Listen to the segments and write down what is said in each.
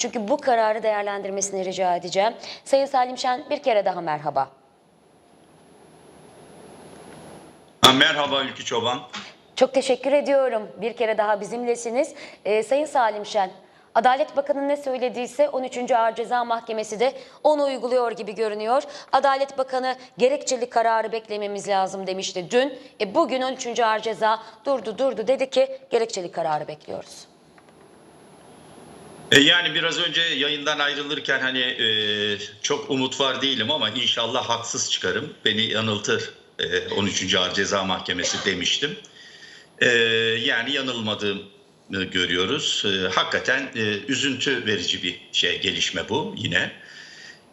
Çünkü bu kararı değerlendirmesini rica edeceğim. Sayın Salim Şen bir kere daha merhaba. Ha, Merhaba Ülkü Çoban. Çok teşekkür ediyorum. Bir kere daha bizimlesiniz. Ee, Sayın Salim Şen, Adalet Bakanı ne söylediyse 13. Ağır Ceza Mahkemesi de onu uyguluyor gibi görünüyor. Adalet Bakanı gerekçeli kararı beklememiz lazım demişti dün. E, bugün 13. Ağır Ceza durdu durdu dedi ki gerekçeli kararı bekliyoruz. E, yani biraz önce yayından ayrılırken hani e, çok umut var değilim ama inşallah haksız çıkarım. Beni yanıltır e, 13. Ağır Ceza Mahkemesi demiştim. E, yani yanılmadığımı görüyoruz. E, hakikaten e, üzüntü verici bir şey gelişme bu yine.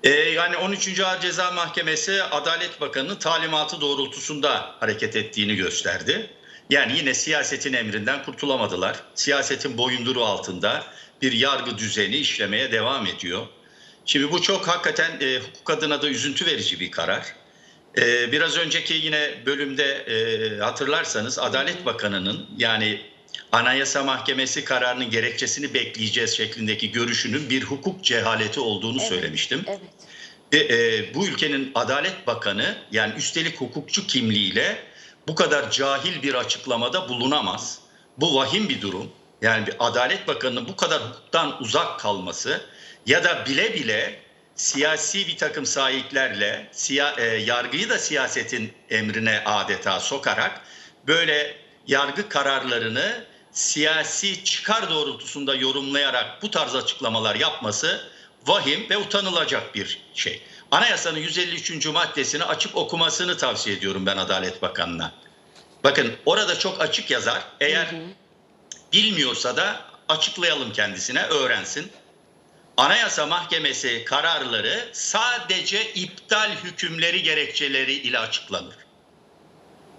E, yani 13. Ağır Ceza Mahkemesi Adalet Bakanı'nın talimatı doğrultusunda hareket ettiğini gösterdi. Yani yine siyasetin emrinden kurtulamadılar. Siyasetin boyunduruğu altında bir yargı düzeni işlemeye devam ediyor. Şimdi bu çok hakikaten e, hukuk adına da üzüntü verici bir karar. E, biraz önceki yine bölümde e, hatırlarsanız Adalet Bakanı'nın yani Anayasa Mahkemesi kararının gerekçesini bekleyeceğiz şeklindeki görüşünün bir hukuk cehaleti olduğunu Evet, söylemiştim. Evet. E, e, bu ülkenin Adalet Bakanı yani üstelik hukukçu kimliğiyle bu kadar cahil bir açıklamada bulunamaz. Bu vahim bir durum. Yani bir Adalet Bakanı'nın bu kadar hukuktan uzak kalması ya da bile bile siyasi bir takım sahiplerle siya, e, yargıyı da siyasetin emrine adeta sokarak böyle yargı kararlarını siyasi çıkar doğrultusunda yorumlayarak bu tarz açıklamalar yapması vahim ve utanılacak bir şey. Anayasanın 153. maddesini açıp okumasını tavsiye ediyorum ben Adalet Bakanı'na. Bakın orada çok açık yazar. Eğer bilmiyorsa da açıklayalım kendisine, öğrensin. Anayasa Mahkemesi kararları sadece iptal hükümleri gerekçeleri ile açıklanır.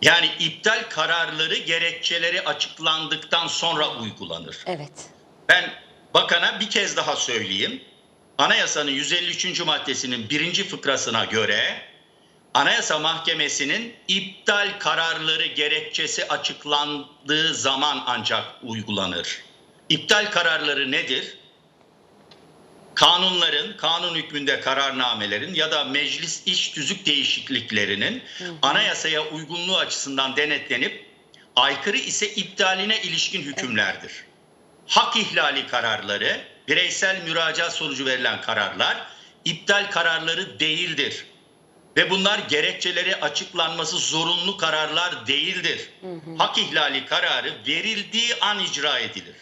Yani iptal kararları gerekçeleri açıklandıktan sonra uygulanır. Evet. Ben bakana bir kez daha söyleyeyim. Anayasanın 153. maddesinin birinci fıkrasına göre Anayasa Mahkemesi'nin iptal kararları gerekçesi açıklandığı zaman ancak uygulanır. İptal kararları nedir? Kanunların, kanun hükmünde kararnamelerin ya da meclis iş tüzük değişikliklerinin anayasaya uygunluğu açısından denetlenip aykırı ise iptaline ilişkin hükümlerdir hak ihlali kararları, bireysel müracaat sonucu verilen kararlar iptal kararları değildir. Ve bunlar gerekçeleri açıklanması zorunlu kararlar değildir. Hak ihlali kararı verildiği an icra edilir.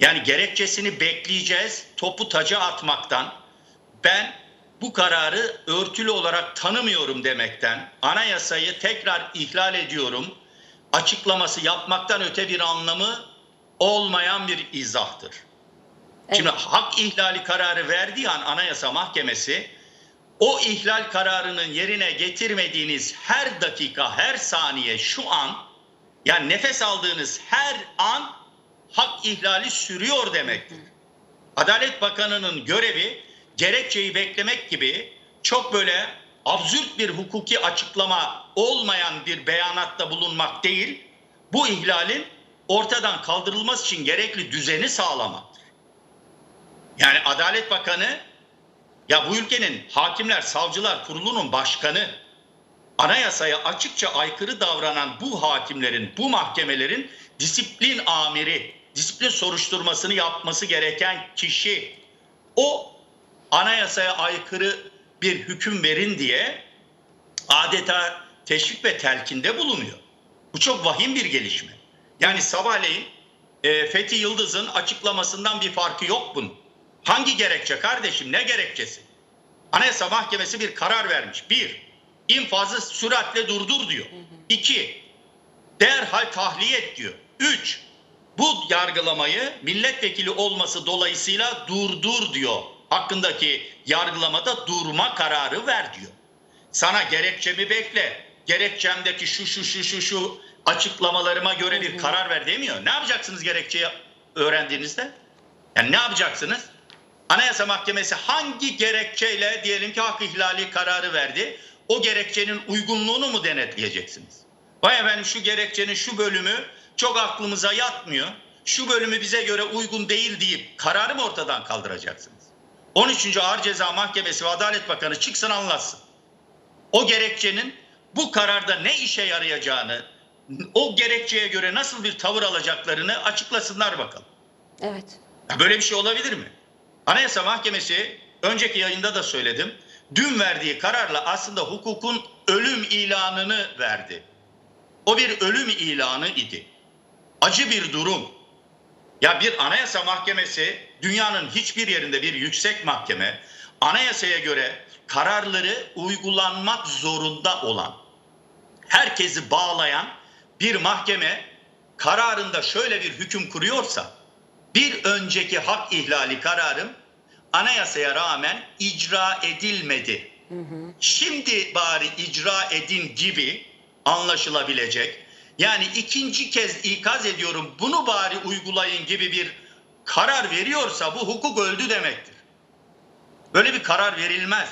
Yani gerekçesini bekleyeceğiz topu taca atmaktan. Ben bu kararı örtülü olarak tanımıyorum demekten, anayasayı tekrar ihlal ediyorum açıklaması yapmaktan öte bir anlamı olmayan bir izahtır. Şimdi hak ihlali kararı verdiği an Anayasa Mahkemesi o ihlal kararının yerine getirmediğiniz her dakika, her saniye, şu an yani nefes aldığınız her an hak ihlali sürüyor demektir. Adalet Bakanı'nın görevi gerekçeyi beklemek gibi çok böyle absürt bir hukuki açıklama olmayan bir beyanatta bulunmak değil, bu ihlalin ortadan kaldırılması için gerekli düzeni sağlamaktır. Yani Adalet Bakanı ya bu ülkenin hakimler, savcılar kurulunun başkanı anayasaya açıkça aykırı davranan bu hakimlerin, bu mahkemelerin disiplin amiri, disiplin soruşturmasını yapması gereken kişi o anayasaya aykırı bir hüküm verin diye adeta teşvik ve telkinde bulunuyor. Bu çok vahim bir gelişme. Yani sabahleyin e, Fethi Yıldız'ın açıklamasından bir farkı yok bunun. Hangi gerekçe kardeşim ne gerekçesi? Anayasa Mahkemesi bir karar vermiş. Bir, infazı süratle durdur diyor. İki, derhal tahliye et diyor. Üç, bu yargılamayı milletvekili olması dolayısıyla durdur diyor. Hakkındaki yargılamada durma kararı ver diyor. Sana gerekçemi bekle. Gerekçemdeki şu şu şu şu şu açıklamalarıma göre bir karar ver demiyor. Ne yapacaksınız gerekçeyi öğrendiğinizde? Yani ne yapacaksınız? Anayasa Mahkemesi hangi gerekçeyle diyelim ki hak ihlali kararı verdi? O gerekçenin uygunluğunu mu denetleyeceksiniz? Vay efendim şu gerekçenin şu bölümü çok aklımıza yatmıyor. şu bölümü bize göre uygun değil deyip kararı mı ortadan kaldıracaksınız? 13. Ağır Ceza Mahkemesi ve Adalet Bakanı çıksın anlatsın. O gerekçenin bu kararda ne işe yarayacağını, o gerekçeye göre nasıl bir tavır alacaklarını açıklasınlar bakalım. Evet. Ya böyle bir şey olabilir mi? Anayasa Mahkemesi önceki yayında da söyledim. Dün verdiği kararla aslında hukukun ölüm ilanını verdi. O bir ölüm ilanı idi. Acı bir durum. Ya bir anayasa mahkemesi dünyanın hiçbir yerinde bir yüksek mahkeme anayasaya göre kararları uygulanmak zorunda olan herkesi bağlayan bir mahkeme kararında şöyle bir hüküm kuruyorsa bir önceki hak ihlali kararım anayasaya rağmen icra edilmedi. Şimdi bari icra edin gibi anlaşılabilecek. Yani ikinci kez ikaz ediyorum bunu bari uygulayın gibi bir karar veriyorsa bu hukuk öldü demektir. Böyle bir karar verilmez.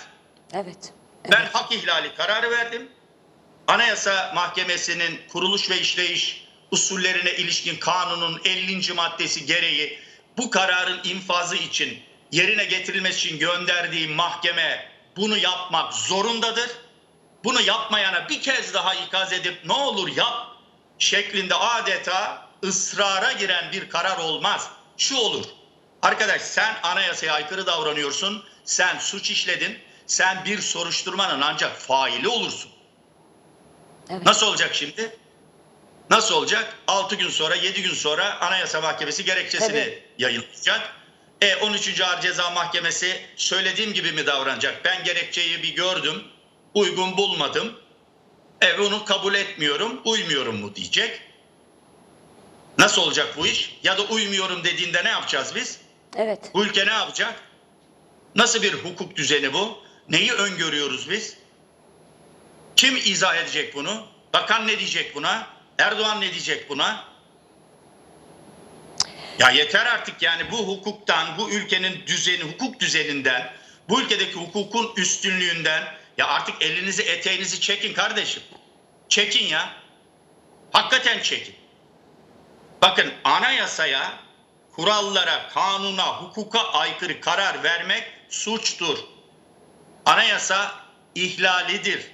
Evet. Ben hak ihlali kararı verdim. Anayasa Mahkemesi'nin kuruluş ve işleyiş usullerine ilişkin kanunun 50. maddesi gereği bu kararın infazı için yerine getirilmesi için gönderdiği mahkeme bunu yapmak zorundadır. Bunu yapmayana bir kez daha ikaz edip ne olur yap şeklinde adeta ısrara giren bir karar olmaz. Şu olur. Arkadaş sen anayasaya aykırı davranıyorsun. Sen suç işledin. Sen bir soruşturmanın ancak faili olursun. Evet. Nasıl olacak şimdi? Nasıl olacak? 6 gün sonra, 7 gün sonra Anayasa Mahkemesi gerekçesini Tabii. yayınlayacak. E 13. Ağır Ceza Mahkemesi söylediğim gibi mi davranacak? Ben gerekçeyi bir gördüm, uygun bulmadım. E bunu kabul etmiyorum, uymuyorum mu diyecek. Nasıl olacak bu iş? Ya da uymuyorum dediğinde ne yapacağız biz? Evet. Bu ülke ne yapacak? Nasıl bir hukuk düzeni bu? Neyi öngörüyoruz biz? Kim izah edecek bunu? Bakan ne diyecek buna? Erdoğan ne diyecek buna? Ya yeter artık yani bu hukuktan, bu ülkenin düzeni, hukuk düzeninden, bu ülkedeki hukukun üstünlüğünden ya artık elinizi eteğinizi çekin kardeşim. Çekin ya. Hakikaten çekin. Bakın anayasaya, kurallara, kanuna, hukuka aykırı karar vermek suçtur. Anayasa ihlalidir.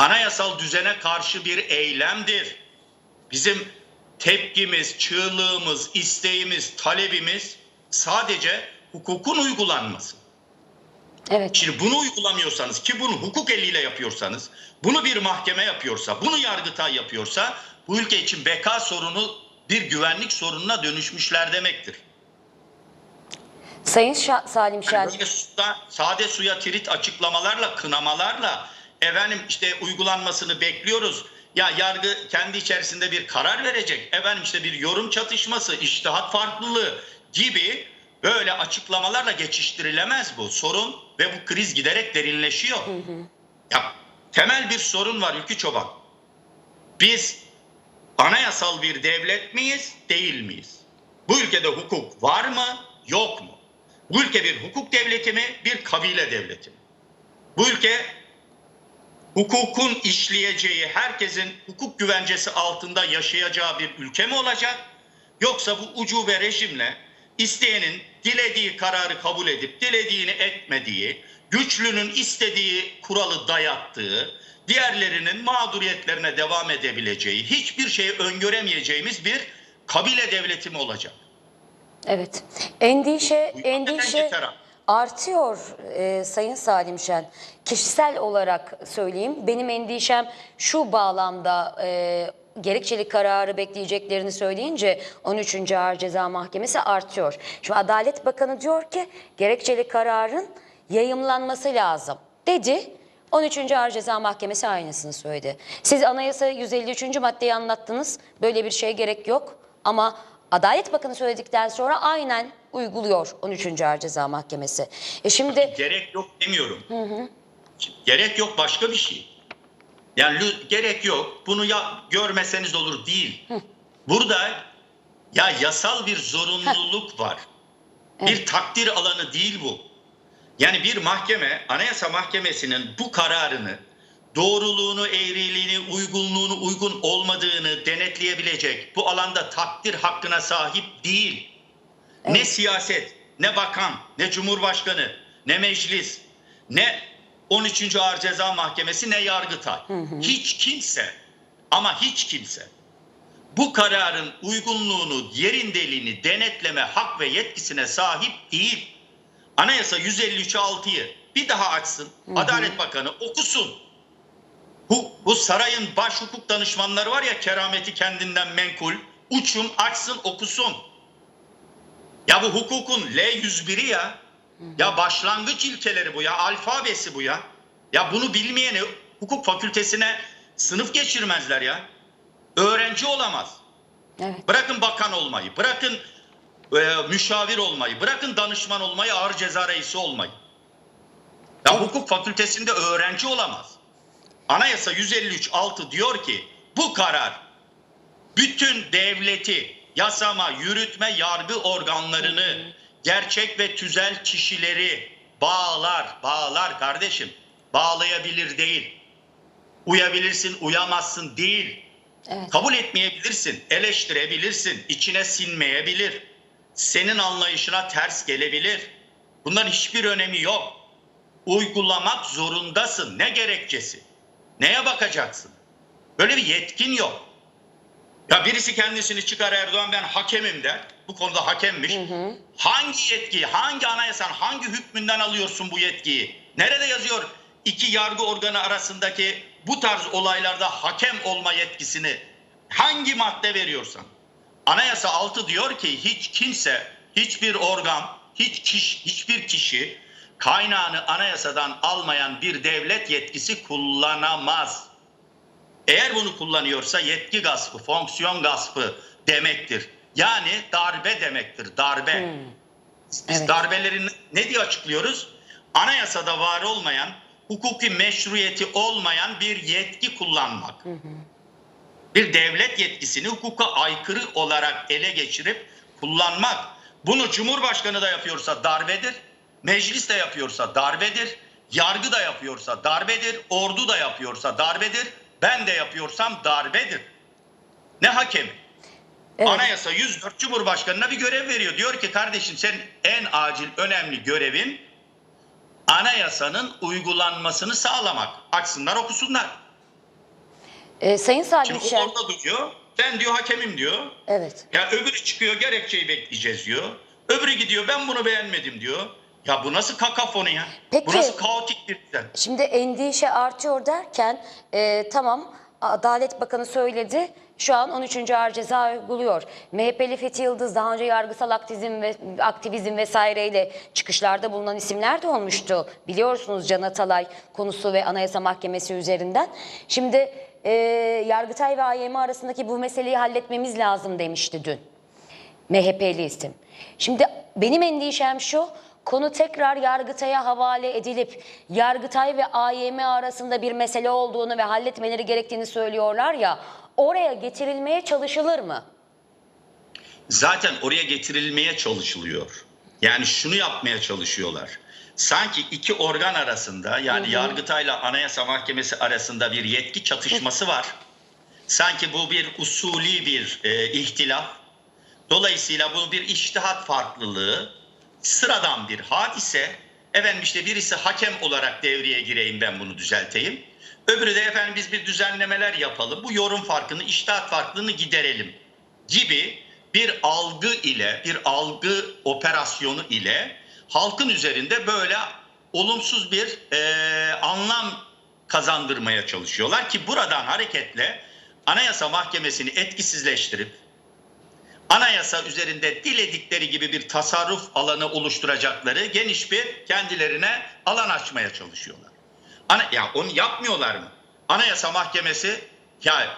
Anayasal düzene karşı bir eylemdir. Bizim tepkimiz, çığlığımız, isteğimiz, talebimiz sadece hukukun uygulanması. Evet. Şimdi bunu uygulamıyorsanız ki bunu hukuk eliyle yapıyorsanız, bunu bir mahkeme yapıyorsa, bunu yargıtay yapıyorsa bu ülke için beka sorunu bir güvenlik sorununa dönüşmüşler demektir. Sayın Şa- Salim Şen. Yani böyle suda, sade suya tirit açıklamalarla, kınamalarla efendim işte uygulanmasını bekliyoruz. Ya yargı kendi içerisinde bir karar verecek. Efendim işte bir yorum çatışması, iştihat farklılığı gibi böyle açıklamalarla geçiştirilemez bu sorun ve bu kriz giderek derinleşiyor. Ya temel bir sorun var Ülkü Çoban. Biz anayasal bir devlet miyiz, değil miyiz? Bu ülkede hukuk var mı, yok mu? Bu ülke bir hukuk devleti mi, bir kabile devleti mi? Bu ülke hukukun işleyeceği, herkesin hukuk güvencesi altında yaşayacağı bir ülke mi olacak? Yoksa bu ucube rejimle isteyenin dilediği kararı kabul edip dilediğini etmediği, güçlünün istediği kuralı dayattığı, diğerlerinin mağduriyetlerine devam edebileceği, hiçbir şeyi öngöremeyeceğimiz bir kabile devleti mi olacak? Evet. Endişe, endişe. Artıyor e, Sayın Salim Şen. Kişisel olarak söyleyeyim. Benim endişem şu bağlamda e, gerekçeli kararı bekleyeceklerini söyleyince 13. Ağır Ceza Mahkemesi artıyor. Şimdi Adalet Bakanı diyor ki gerekçeli kararın yayımlanması lazım dedi. 13. Ağır Ceza Mahkemesi aynısını söyledi. Siz anayasa 153. maddeyi anlattınız. Böyle bir şeye gerek yok. Ama Adalet Bakanı söyledikten sonra aynen uyguluyor 13. Ağır Ceza Mahkemesi. E şimdi Gerek yok demiyorum. Gerek yok başka bir şey. Yani gerek yok. Bunu ya görmeseniz olur değil. Burada ya yasal bir zorunluluk var. Bir takdir alanı değil bu. Yani bir mahkeme, Anayasa Mahkemesi'nin bu kararını doğruluğunu, eğriliğini, uygunluğunu, uygun olmadığını denetleyebilecek bu alanda takdir hakkına sahip değil. Ne siyaset, ne bakan, ne cumhurbaşkanı, ne meclis, ne 13. Ağır Ceza Mahkemesi, ne Yargıtay. Hiç kimse ama hiç kimse bu kararın uygunluğunu, yerindeliğini denetleme hak ve yetkisine sahip değil. Anayasa 153 6'yı bir daha açsın. Adalet Bakanı okusun. Bu, bu sarayın baş hukuk danışmanları var ya kerameti kendinden menkul. Uçun açsın okusun. Ya bu hukukun L101'i ya. Ya başlangıç ilkeleri bu ya. Alfabesi bu ya. Ya bunu bilmeyeni hukuk fakültesine sınıf geçirmezler ya. Öğrenci olamaz. Evet. Bırakın bakan olmayı, bırakın e, müşavir olmayı, bırakın danışman olmayı, ağır ceza reisi olmayı. Ya hukuk fakültesinde öğrenci olamaz. Anayasa 153 6 diyor ki bu karar bütün devleti, yasama, yürütme, yargı organlarını, gerçek ve tüzel kişileri bağlar, bağlar kardeşim. Bağlayabilir değil. Uyabilirsin, uyamazsın değil. Evet. Kabul etmeyebilirsin, eleştirebilirsin, içine sinmeyebilir. Senin anlayışına ters gelebilir. Bunların hiçbir önemi yok. Uygulamak zorundasın. Ne gerekçesi? Neye bakacaksın? Böyle bir yetkin yok. Ya birisi kendisini çıkar Erdoğan ben hakemim der. Bu konuda hakemmiş. Hangi yetkiyi, hangi anayasan, hangi hükmünden alıyorsun bu yetkiyi? Nerede yazıyor iki yargı organı arasındaki bu tarz olaylarda hakem olma yetkisini hangi madde veriyorsan? Anayasa 6 diyor ki hiç kimse, hiçbir organ, hiç kişi, hiçbir kişi kaynağını anayasadan almayan bir devlet yetkisi kullanamaz. Eğer bunu kullanıyorsa yetki gaspı, fonksiyon gaspı demektir. Yani darbe demektir, darbe. Biz Evet. darbeleri ne diye açıklıyoruz? Anayasada var olmayan, hukuki meşruiyeti olmayan bir yetki kullanmak. Bir devlet yetkisini hukuka aykırı olarak ele geçirip kullanmak. Bunu Cumhurbaşkanı da yapıyorsa darbedir, meclis de yapıyorsa darbedir, yargı da yapıyorsa darbedir, ordu da yapıyorsa darbedir, ben de yapıyorsam darbedir. Ne hakemi? Evet. Anayasa 104 Cumhurbaşkanı'na bir görev veriyor. Diyor ki kardeşim sen en acil önemli görevin anayasanın uygulanmasını sağlamak. Açsınlar okusunlar. Ee, Sayın Salim Şimdi Şen. orada duruyor. Ben diyor hakemim diyor. Evet. Ya öbürü çıkıyor gerekçeyi bekleyeceğiz diyor. Öbürü gidiyor ben bunu beğenmedim diyor. Ya bu nasıl kakafoni ya? Peki. Bu nasıl kaotik bir düzen? Şimdi endişe artıyor derken e, tamam Adalet Bakanı söyledi. Şu an 13. Ağır Ceza uyguluyor. MHP'li Fethi Yıldız daha önce yargısal aktivizm ve aktivizm vesaireyle çıkışlarda bulunan isimler de olmuştu. Biliyorsunuz Can Atalay konusu ve Anayasa Mahkemesi üzerinden. Şimdi e, Yargıtay ve AYM arasındaki bu meseleyi halletmemiz lazım demişti dün. MHP'li isim. Şimdi benim endişem şu, konu tekrar Yargıtay'a havale edilip Yargıtay ve AYM arasında bir mesele olduğunu ve halletmeleri gerektiğini söylüyorlar ya, oraya getirilmeye çalışılır mı? Zaten oraya getirilmeye çalışılıyor. Yani şunu yapmaya çalışıyorlar. Sanki iki organ arasında yani Yargıtay'la Anayasa Mahkemesi arasında bir yetki çatışması var. Sanki bu bir usulü bir e, ihtilaf. Dolayısıyla bu bir iştihat farklılığı, sıradan bir hadise. Efendim işte birisi hakem olarak devreye gireyim ben bunu düzelteyim. Öbürü de efendim biz bir düzenlemeler yapalım. Bu yorum farkını, iştihat farklılığını giderelim gibi bir algı ile, bir algı operasyonu ile halkın üzerinde böyle olumsuz bir eee, anlam kazandırmaya çalışıyorlar ki buradan hareketle Anayasa Mahkemesi'ni etkisizleştirip anayasa üzerinde diledikleri gibi bir tasarruf alanı oluşturacakları geniş bir kendilerine alan açmaya çalışıyorlar. Ana, ya onu yapmıyorlar mı? Anayasa Mahkemesi ya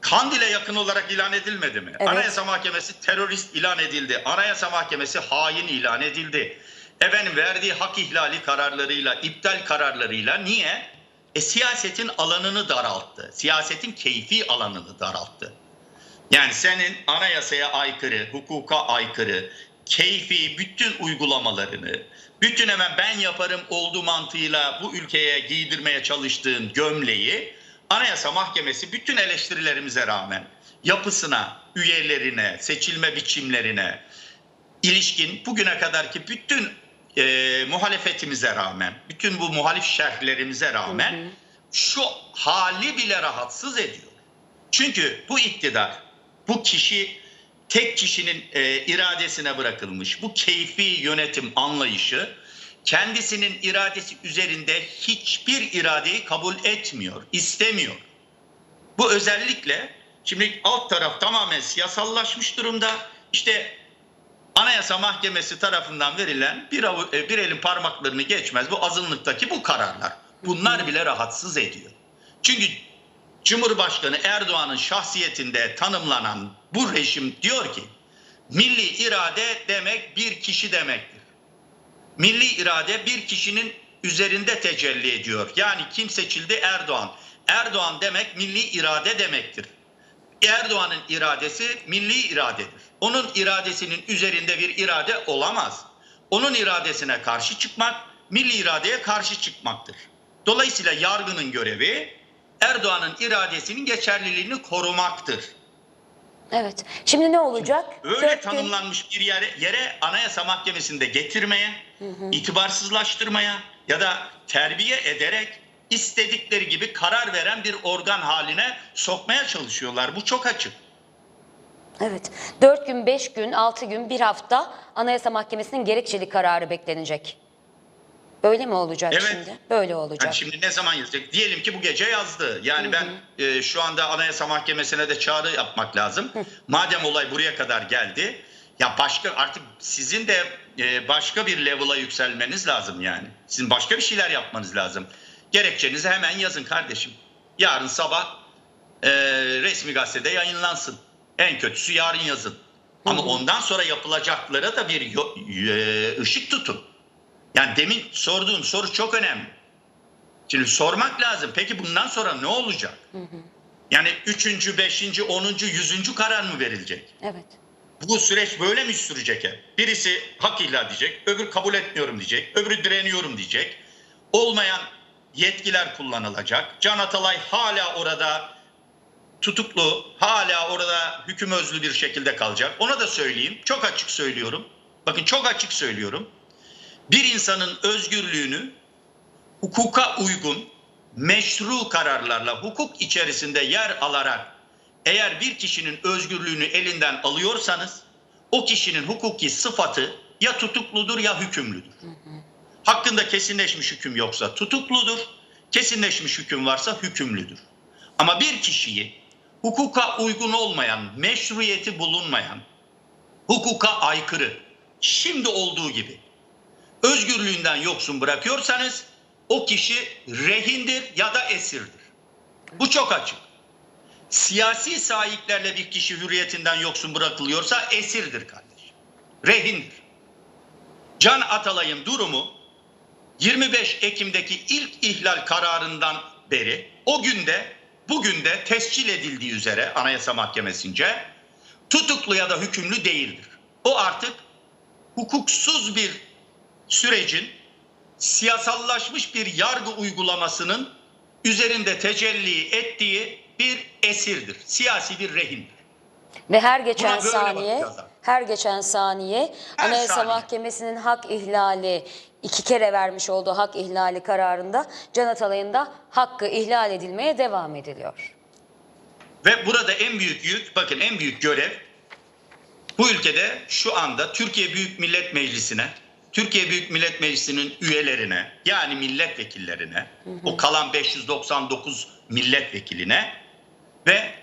Kandil'e yakın olarak ilan edilmedi mi? Evet. Anayasa Mahkemesi terörist ilan edildi. Anayasa Mahkemesi hain ilan edildi. Efendim verdiği hak ihlali kararlarıyla, iptal kararlarıyla niye? E siyasetin alanını daralttı. Siyasetin keyfi alanını daralttı. Yani senin anayasaya aykırı, hukuka aykırı, keyfi bütün uygulamalarını, bütün hemen ben yaparım olduğu mantığıyla bu ülkeye giydirmeye çalıştığın gömleği Anayasa Mahkemesi bütün eleştirilerimize rağmen yapısına, üyelerine, seçilme biçimlerine ilişkin bugüne kadarki bütün e, muhalefetimize rağmen, bütün bu muhalif şerhlerimize rağmen şu hali bile rahatsız ediyor. Çünkü bu iktidar, bu kişi tek kişinin e, iradesine bırakılmış, bu keyfi yönetim anlayışı kendisinin iradesi üzerinde hiçbir iradeyi kabul etmiyor, istemiyor. Bu özellikle şimdi alt taraf tamamen siyasallaşmış durumda. İşte Anayasa Mahkemesi tarafından verilen bir, e, bir elin parmaklarını geçmez bu azınlıktaki bu kararlar. Bunlar bile rahatsız ediyor. Çünkü Cumhurbaşkanı Erdoğan'ın şahsiyetinde tanımlanan bu rejim diyor ki milli irade demek bir kişi demektir. Milli irade bir kişinin üzerinde tecelli ediyor. Yani kim seçildi? Erdoğan. Erdoğan demek milli irade demektir. Erdoğan'ın iradesi milli iradedir. Onun iradesinin üzerinde bir irade olamaz. Onun iradesine karşı çıkmak, milli iradeye karşı çıkmaktır. Dolayısıyla yargının görevi Erdoğan'ın iradesinin geçerliliğini korumaktır. Evet. Şimdi ne olacak? Öyle Dört gün- tanımlanmış bir yere, yere Anayasa Mahkemesi'nde getirmeye, itibarsızlaştırmaya ya da terbiye ederek istedikleri gibi karar veren bir organ haline sokmaya çalışıyorlar. Bu çok açık. Evet. 4 gün, 5 gün, 6 gün, bir hafta Anayasa Mahkemesi'nin gerekçeli kararı beklenecek. Böyle mi olacak Evet. şimdi? Böyle olacak. Yani şimdi ne zaman yazacak? Diyelim ki bu gece yazdı. Yani ben e, şu anda Anayasa Mahkemesi'ne de çağrı yapmak lazım. Madem olay buraya kadar geldi, ya başka artık sizin de e, başka bir level'a yükselmeniz lazım yani. Sizin başka bir şeyler yapmanız lazım. Gerekçenizi hemen yazın kardeşim. Yarın sabah e, resmi gazetede yayınlansın. En kötüsü yarın yazın. Ama ondan sonra yapılacaklara da bir e, ışık tutun. Yani demin sorduğun soru çok önemli. Şimdi sormak lazım. Peki bundan sonra ne olacak? Yani üçüncü, beşinci, onuncu, yüzüncü karar mı verilecek? Evet. Bu süreç böyle mi sürecek hep? Birisi hak ihlal diyecek, öbür kabul etmiyorum diyecek, öbürü direniyorum diyecek. Olmayan yetkiler kullanılacak. Can Atalay hala orada tutuklu, hala orada hüküm özlü bir şekilde kalacak. Ona da söyleyeyim, çok açık söylüyorum. Bakın çok açık söylüyorum. Bir insanın özgürlüğünü hukuka uygun, meşru kararlarla hukuk içerisinde yer alarak eğer bir kişinin özgürlüğünü elinden alıyorsanız o kişinin hukuki sıfatı ya tutukludur ya hükümlüdür. Hakkında kesinleşmiş hüküm yoksa tutukludur, kesinleşmiş hüküm varsa hükümlüdür. Ama bir kişiyi hukuka uygun olmayan, meşruiyeti bulunmayan, hukuka aykırı, şimdi olduğu gibi özgürlüğünden yoksun bırakıyorsanız o kişi rehindir ya da esirdir. Bu çok açık. Siyasi sahiplerle bir kişi hürriyetinden yoksun bırakılıyorsa esirdir kardeşim. Rehindir. Can Atalay'ın durumu 25 Ekim'deki ilk ihlal kararından beri o günde bugün de tescil edildiği üzere Anayasa Mahkemesi'nce tutuklu ya da hükümlü değildir. O artık hukuksuz bir sürecin siyasallaşmış bir yargı uygulamasının üzerinde tecelli ettiği bir esirdir. Siyasi bir rehindir. Ve her geçen saniye, her geçen saniye Her Anayasa saniye. Mahkemesi'nin hak ihlali iki kere vermiş olduğu hak ihlali kararında Can Atalay'ın da hakkı ihlal edilmeye devam ediliyor. Ve burada en büyük yük, bakın en büyük görev bu ülkede şu anda Türkiye Büyük Millet Meclisi'ne, Türkiye Büyük Millet Meclisi'nin üyelerine yani milletvekillerine, o kalan 599 milletvekiline ve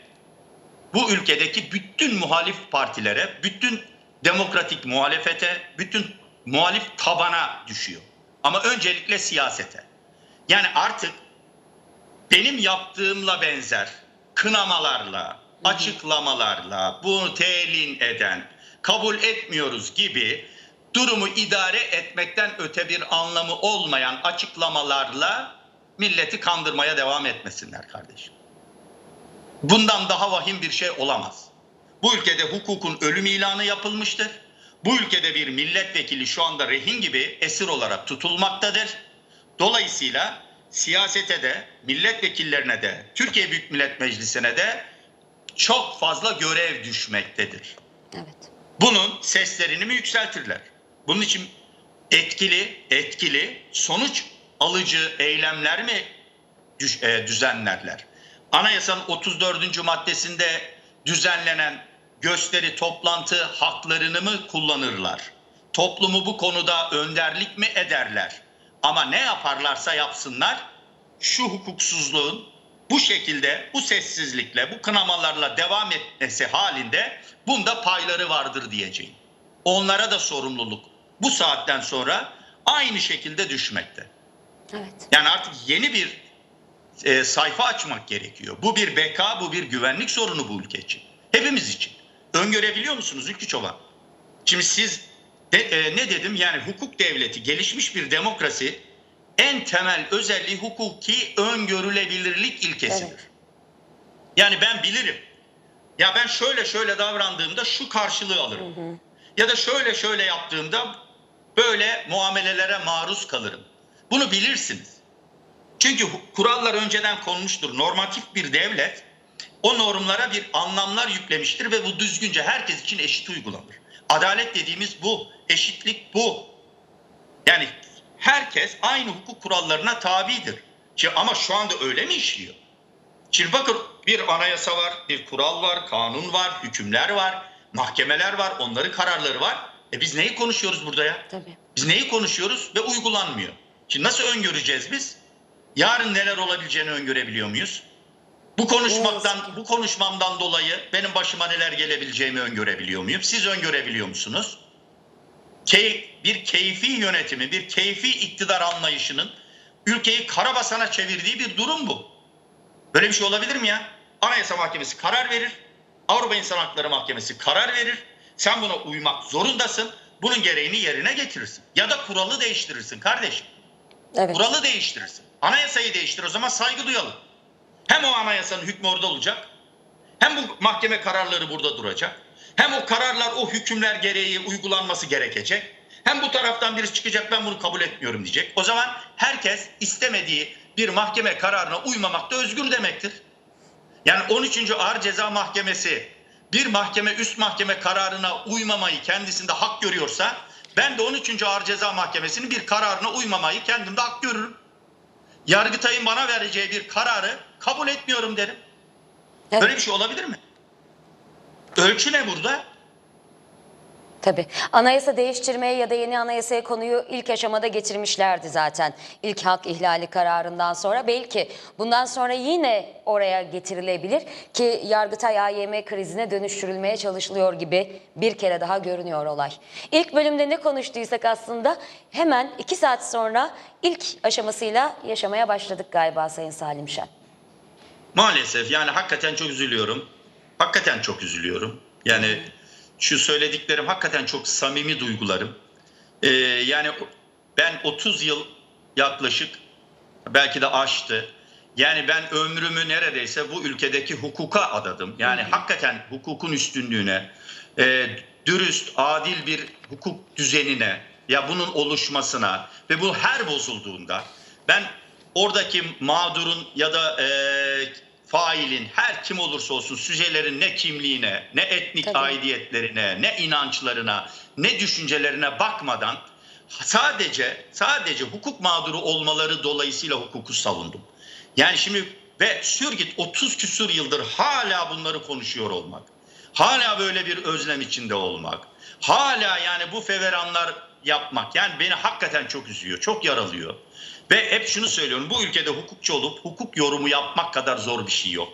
bu ülkedeki bütün muhalif partilere, bütün demokratik muhalefete, bütün muhalif tabana düşüyor. Ama öncelikle siyasete. Yani artık benim yaptığımla benzer kınamalarla, açıklamalarla bunu telin eden, kabul etmiyoruz gibi durumu idare etmekten öte bir anlamı olmayan açıklamalarla milleti kandırmaya devam etmesinler kardeşim. Bundan daha vahim bir şey olamaz. Bu ülkede hukukun ölüm ilanı yapılmıştır. Bu ülkede bir milletvekili şu anda rehin gibi esir olarak tutulmaktadır. Dolayısıyla siyasete de, milletvekillerine de, Türkiye Büyük Millet Meclisi'ne de çok fazla görev düşmektedir. Evet. Bunun seslerini mi yükseltirler? Bunun için etkili, etkili, sonuç alıcı eylemler mi e, düzenlerler? Anayasanın 34. maddesinde düzenlenen gösteri, toplantı haklarını mı kullanırlar? Toplumu bu konuda önderlik mi ederler? Ama ne yaparlarsa yapsınlar şu hukuksuzluğun bu şekilde, bu sessizlikle, bu kınamalarla devam etmesi halinde bunda payları vardır diyeceğim. Onlara da sorumluluk bu saatten sonra aynı şekilde düşmekte. Evet. Yani artık yeni bir e, sayfa açmak gerekiyor. Bu bir beka, bu bir güvenlik sorunu bu ülke için. Hepimiz için. Öngörebiliyor musunuz Ülkü Çoban? Şimdi siz de, e, ne dedim? Yani hukuk devleti, gelişmiş bir demokrasi en temel özelliği hukuki öngörülebilirlik ilkesidir. Evet. Yani ben bilirim. Ya ben şöyle şöyle davrandığımda şu karşılığı alırım. Ya da şöyle şöyle yaptığımda böyle muamelelere maruz kalırım. Bunu bilirsiniz. Çünkü kurallar önceden konmuştur. Normatif bir devlet o normlara bir anlamlar yüklemiştir ve bu düzgünce herkes için eşit uygulanır. Adalet dediğimiz bu, eşitlik bu. Yani herkes aynı hukuk kurallarına tabidir. Ama şu anda öyle mi işliyor? Şimdi bakın bir anayasa var, bir kural var, kanun var, hükümler var, mahkemeler var, onların kararları var. E biz neyi konuşuyoruz burada ya? Tabii. Biz neyi konuşuyoruz ve uygulanmıyor. Şimdi nasıl öngöreceğiz biz? Yarın neler olabileceğini öngörebiliyor muyuz? Bu konuşmaktan, bu konuşmamdan dolayı benim başıma neler gelebileceğimi öngörebiliyor muyum? Siz öngörebiliyor musunuz? Key, bir keyfi yönetimi, bir keyfi iktidar anlayışının ülkeyi karabasana çevirdiği bir durum bu. Böyle bir şey olabilir mi ya? Anayasa Mahkemesi karar verir. Avrupa İnsan Hakları Mahkemesi karar verir. Sen buna uymak zorundasın. Bunun gereğini yerine getirirsin. Ya da kuralı değiştirirsin kardeşim. Evet. Kuralı değiştirirsin. Anayasayı değiştir o zaman saygı duyalım. Hem o anayasanın hükmü orada olacak. Hem bu mahkeme kararları burada duracak. Hem o kararlar o hükümler gereği uygulanması gerekecek. Hem bu taraftan birisi çıkacak ben bunu kabul etmiyorum diyecek. O zaman herkes istemediği bir mahkeme kararına uymamakta özgür demektir. Yani 13. Ağır Ceza Mahkemesi bir mahkeme üst mahkeme kararına uymamayı kendisinde hak görüyorsa ben de 13. Ağır Ceza Mahkemesi'nin bir kararına uymamayı kendimde hak görürüm. Yargıtay'ın bana vereceği bir kararı kabul etmiyorum derim. Evet. Böyle bir şey olabilir mi? Ölçü ne burada? Tabii. Anayasa değiştirmeye ya da yeni anayasaya konuyu ilk aşamada getirmişlerdi zaten. İlk hak ihlali kararından sonra. Belki bundan sonra yine oraya getirilebilir ki Yargıtay AYM krizine dönüştürülmeye çalışılıyor gibi bir kere daha görünüyor olay. İlk bölümde ne konuştuysak aslında hemen iki saat sonra ilk aşamasıyla yaşamaya başladık galiba Sayın Salim Şen. Maalesef yani hakikaten çok üzülüyorum. Hakikaten çok üzülüyorum. Yani şu söylediklerim hakikaten çok samimi duygularım. Ee, yani ben 30 yıl yaklaşık belki de aştı. Yani ben ömrümü neredeyse bu ülkedeki hukuka adadım. Yani hakikaten hukukun üstünlüğüne, e, dürüst, adil bir hukuk düzenine, ya bunun oluşmasına ve bu her bozulduğunda ben oradaki mağdurun ya da e, failin her kim olursa olsun süzelerin ne kimliğine, ne etnik Tabii. aidiyetlerine, ne inançlarına, ne düşüncelerine bakmadan sadece sadece hukuk mağduru olmaları dolayısıyla hukuku savundum. Yani şimdi ve sürgit 30 küsur yıldır hala bunları konuşuyor olmak. Hala böyle bir özlem içinde olmak. Hala yani bu feveranlar yapmak. Yani beni hakikaten çok üzüyor, çok yaralıyor. Ve hep şunu söylüyorum. Bu ülkede hukukçu olup hukuk yorumu yapmak kadar zor bir şey yok.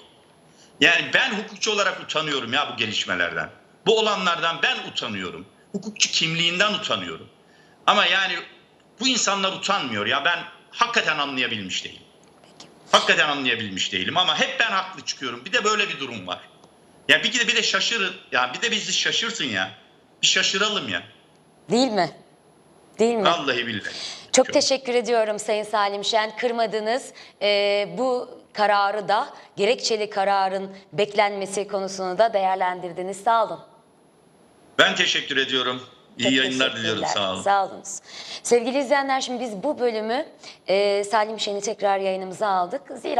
Yani ben hukukçu olarak utanıyorum ya bu gelişmelerden. Bu olanlardan ben utanıyorum. Hukukçu kimliğinden utanıyorum. Ama yani bu insanlar utanmıyor ya ben hakikaten anlayabilmiş değilim. Hakikaten anlayabilmiş değilim ama hep ben haklı çıkıyorum. Bir de böyle bir durum var. Ya bir de bir de şaşırın. Ya bir de bizi şaşırsın ya. Bir şaşıralım ya. Değil mi? Değil mi? Vallahi billahi. Çok teşekkür ediyorum Sayın Salim Şen. Kırmadınız. Ee, bu kararı da gerekçeli kararın beklenmesi konusunu da değerlendirdiniz. Sağ olun. Ben teşekkür ediyorum. İyi Çok yayınlar diliyorum, sağ olun. Sağ olunuz. Sevgili izleyenler şimdi biz bu bölümü e, Salim Şen'i tekrar yayınımıza aldık. Zira